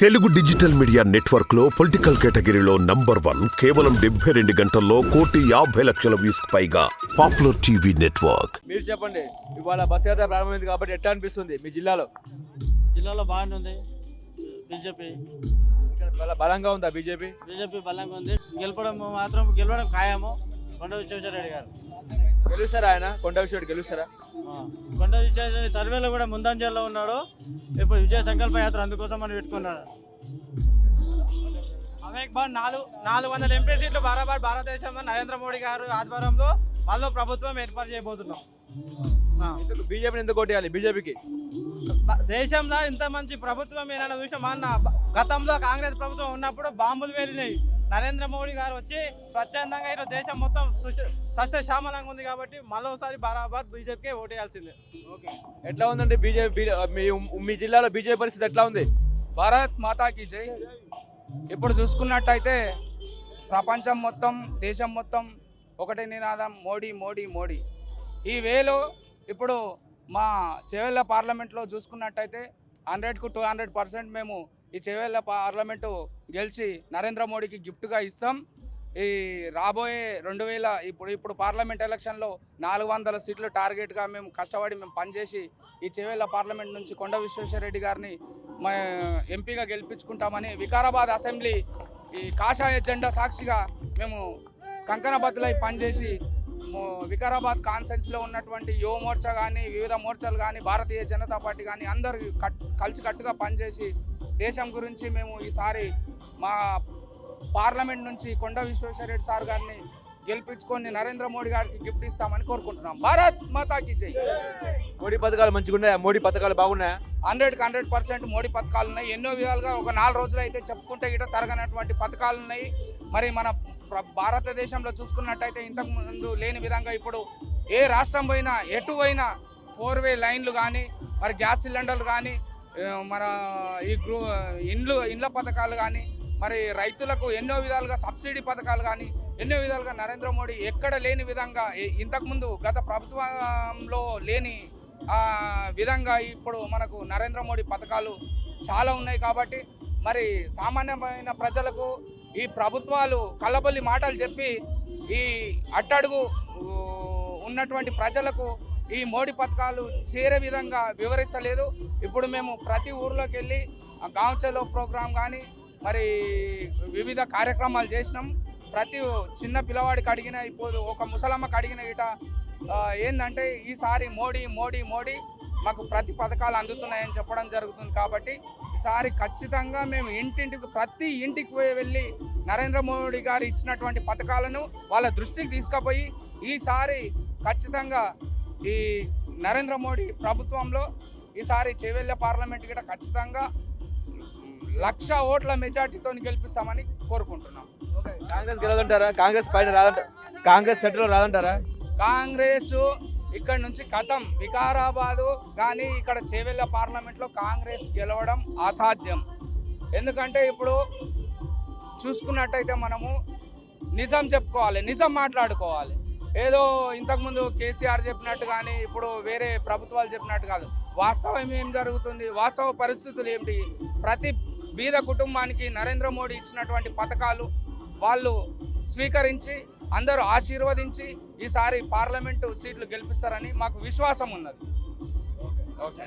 Telugu digital media నెట్వర్క్లో political కేటగిరీలో number one కేవలం డెబ్బై రెండు గంటల్లో కోటి యాభై లక్షల వ్యూస్ పైగా పాపులర్ టీవీ నెట్వర్క్. మీరు చెప్పండి ఇవాళ బస్ యాత్ర ప్రారంభమైంది కాబట్టి ఎట్లా అనిపిస్తుంది మీ జిల్లాలో? జిల్లాలో బాగానే ఉంది. బీజేపీ. ఇక్కడ బల- బలంగా ఉందా బీజేపీ? బీజేపీ బలంగా ఉంది. గెలపడం మాత్రం గెలవడం ఖాయము. కొండ విశ్వేశ్వరరెడ్డి గారు. గెలుస్తారా ఆయన? కొండ విషయం గెలుస్తారా? ఆ, కొండ విశ్వేశ్వరరెడ్డి సర్వేలో కూడా ముందంజల్లో ఉన్నాడు. ఇప్పుడు విజయ సంకల్ప యాత్ర అందుకోసం మనం పెట్టుకున్నాడు. అమేక్ బార్ నాలుగు నాలుగు వందల ఎంపీ సీట్లు బరాబర్ భారతదేశంలో నరేంద్ర మోడీ గారు ఆధ్వర్యంలో మళ్ళీ ప్రభుత్వం ఏర్పాటు చేయబోతున్నాం. బీజేపీని ఎందుకు కొట్టేయాలి? బీజేపీకి? దేశంలో ఇంత మంచి ప్రభుత్వం ఏమైనా చూసాం అన్న గతంలో కాంగ్రెస్ ప్రభుత్వం ఉన్నప్పుడు బాంబులు వేలినాయి నరేంద్ర మోడీ గారు వచ్చి స్వచ్ఛందంగా ఈరోజు దేశం మొత్తం సస్యశ్యామలంగా ఉంది కాబట్టి మరోసారి బరాబర్ బీజేపీకే ఓటేయాల్సిందే. ఎట్లా ఉందండి బీజేపీ మీ మీ జిల్లాలో బీజేపీ పరిస్థితి ఎట్లా ఉంది? భారత్ మాతాకి జై. ఇప్పుడు చూసుకున్నట్టయితే ప్రపంచం మొత్తం దేశం మొత్తం ఒకటే నినాదం మోడీ మోడీ మోడీ. ఈ వేలో ఇప్పుడు మా చెవెళ్ళ పార్లమెంట్లో చూసుకున్నట్టయితే హండ్రెడ్కు టూ హండ్రెడ్ పర్సెంట్ మేము ఈ చెవెళ్ళ పార్లమెంటు గెలిచి నరేంద్ర మోడీకి గిఫ్ట్గా ఇస్తాం. ఈ రాబోయే రెండు వేల ఇప్పుడు ఇప్పుడు పార్లమెంట్ ఎలక్షన్లో నాలుగు వందల సీట్లు టార్గెట్గా మేము కష్టపడి మేము పనిచేసి ఈ చెవేళ్ళ పార్లమెంట్ నుంచి కొండ విశ్వేశ్వరరెడ్డి గారిని మా ఎంపీగా గెలిపించుకుంటామని వికారాబాద్ అసెంబ్లీ ఈ కాషాయ జెండా సాక్షిగా మేము కంకణబద్దులై పనిచేసి వికారాబాద్ కాన్సెన్స్లో ఉన్నటువంటి యువ మోర్చా కానీ వివిధ మోర్చాలు కానీ భారతీయ జనతా పార్టీ కానీ అందరు కట్ కలిసికట్టుగా పనిచేసి దేశం గురించి మేము ఈసారి మా పార్లమెంట్ నుంచి కొండ విశ్వేశ్వరరెడ్డి సార్ గారిని గెలిపించుకొని నరేంద్ర మోడీ గారికి గిఫ్ట్ ఇస్తామని కోరుకుంటున్నాం. భారత్ మాతాకి జై. మోడీ పథకాలు మంచిగా ఉన్నాయా? మోడీ పథకాలు బాగున్నాయా? హండ్రెడ్కి హండ్రెడ్ పర్సెంట్ మోడీ పథకాలు ఉన్నాయి. ఎన్నో విధాలుగా ఒక నాలుగు రోజులు అయితే చెప్పుకుంటే ఇట తరగనటువంటి పథకాలు ఉన్నాయి. మరి మన భారతదేశంలో చూసుకున్నట్టయితే ఇంతకు ముందు లేని విధంగా ఇప్పుడు ఏ రాష్ట్రం పోయినా ఎటు పోయినా ఫోర్ వే లైన్లు కానీ మరి గ్యాస్ సిలిండర్లు కానీ మన ఈ గ్రూ ఇండ్లు ఇండ్ల పథకాలు కానీ మరి రైతులకు ఎన్నో విధాలుగా సబ్సిడీ పథకాలు కానీ ఎన్నో విధాలుగా నరేంద్ర మోడీ ఎక్కడ లేని విధంగా ఇంతకుముందు గత ప్రభుత్వంలో లేని విధంగా ఇప్పుడు మనకు నరేంద్ర మోడీ పథకాలు చాలా ఉన్నాయి కాబట్టి మరి సామాన్యమైన ప్రజలకు ఈ ప్రభుత్వాలు కలబొల్లి మాటలు చెప్పి ఈ అట్టడుగు ఉన్నటువంటి ప్రజలకు ఈ మోడీ పథకాలు చేరే విధంగా వివరిస్తలేదు. ఇప్పుడు మేము ప్రతి ఊర్లోకి వెళ్ళి ఆ ప్రోగ్రాం కానీ మరి వివిధ కార్యక్రమాలు చేసినాం. ప్రతి చిన్న పిల్లవాడికి అడిగిన ఇప్పుడు ఒక ముసలమ్మకి అడిగిన ఇట ఏంటంటే ఈసారి మోడీ మోడీ మోడీ మాకు ప్రతి పథకాలు అందుతున్నాయని చెప్పడం జరుగుతుంది కాబట్టి ఈసారి ఖచ్చితంగా మేము ఇంటింటికి ప్రతి ఇంటికి పోయి వెళ్ళి నరేంద్ర మోడీ గారు ఇచ్చినటువంటి పథకాలను వాళ్ళ దృష్టికి తీసుకుపోయి ఈసారి ఖచ్చితంగా ఈ నరేంద్ర మోడీ ప్రభుత్వంలో ఈసారి చేవెళ్ళ పార్లమెంట్ కూడా ఖచ్చితంగా లక్ష ఓట్ల మెజార్టీతో గెలిపిస్తామని కోరుకుంటున్నాం. కాంగ్రెస్ గెలదంటారా కాంగ్రెస్ పైన రాదంట కాంగ్రెస్ సెంటర్లో రాదంటారా? కాంగ్రెస్ ఇక్కడ నుంచి కథం వికారాబాదు కానీ ఇక్కడ చేవెళ్ళ పార్లమెంట్లో కాంగ్రెస్ గెలవడం అసాధ్యం. ఎందుకంటే ఇప్పుడు చూసుకున్నట్టయితే మనము నిజం చెప్పుకోవాలి నిజం మాట్లాడుకోవాలి. ఏదో ఇంతకుముందు కేసీఆర్ చెప్పినట్టు కానీ ఇప్పుడు వేరే ప్రభుత్వాలు చెప్పినట్టు కాదు. వాస్తవం ఏం జరుగుతుంది? వాస్తవ పరిస్థితులు ఏమిటి? ప్రతి బీద కుటుంబానికి నరేంద్ర మోడీ ఇచ్చినటువంటి పథకాలు వాళ్ళు స్వీకరించి అందరూ ఆశీర్వదించి ఈసారి పార్లమెంటు సీట్లు గెలిపిస్తారని మాకు విశ్వాసం ఉన్నది. ఓకే